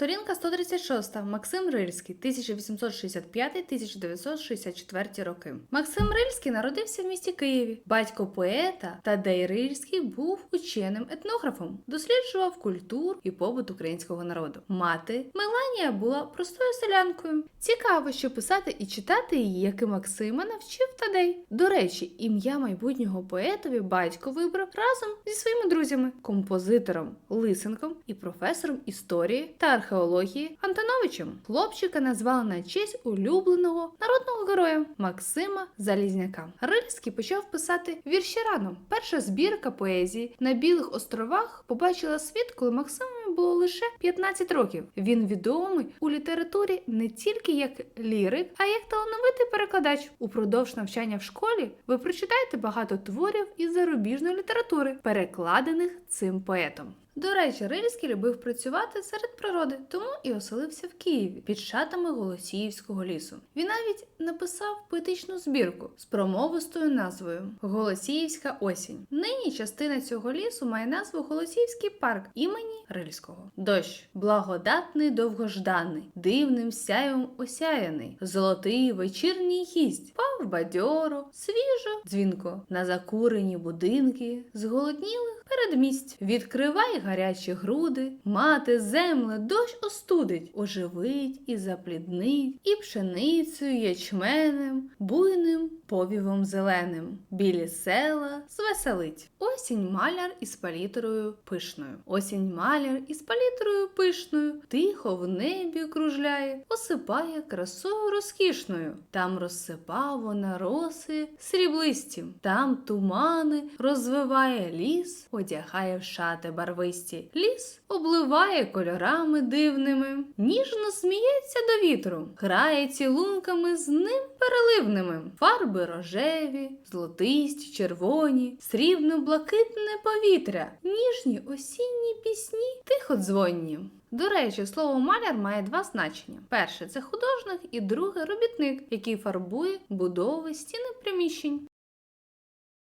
Сторінка 136. Максим Рильський, 1865-1964 роки. Максим Рильський народився в місті Києві. Батько поета Тадей Рильський був ученим етнографом, досліджував культуру і побут українського народу. Мати Меланія була простою селянкою. Цікаво, що писати і читати її, як і Максима, навчив Тадей. До речі, ім'я майбутнього поетові батько вибрав разом зі своїми друзями, композитором Лисенком і професором історії та археології Антоновичем. Хлопчика назвали на честь улюбленого народного героя Максима Залізняка. Рильський почав писати вірші рано. Перша збірка поезії на Білих островах побачила світ, коли Максимові було лише 15 років. Він відомий у літературі не тільки як лірик, а як талановитий перекладач. Упродовж навчання в школі ви прочитаєте багато творів із зарубіжної літератури, перекладених цим поетом. До речі, Рильський любив працювати серед природи, тому і оселився в Києві під шатами Голосіївського лісу. Він навіть написав поетичну збірку з промовистою назвою Голосіївська осінь. Нині частина цього лісу має назву Голосіївський парк імені Рильського. Дощ благодатний довгожданий, дивним сяєм осяяний, золотий вечірній гість, пав бадьоро, свіжо, дзвінко на закурені будинки, зголоднілих передмість. Відкривай гарячі груди, мати земле, дощ остудить, оживить і запліднить, і пшеницею, ячменем, буйним повівом зеленим, білі села звеселить. Осінь маляр із палітрою пишною. Осінь маляр із палітрою пишною, тихо в небі кружляє, осипає красою розкішною. Там розсипав вона роси сріблисті, там тумани розвиває ліс, одягає в шати барвисті. Ліс обливає кольорами дивними, ніжно сміється до вітру, грає цілунками з ним переливними, фарби рожеві, золотисті, червоні, срібно-блакитне повітря, ніжні осінні пісні, тихо дзвонні. До речі, слово маляр має два значення: перше це художник, і друге робітник, який фарбує будови стіни приміщень.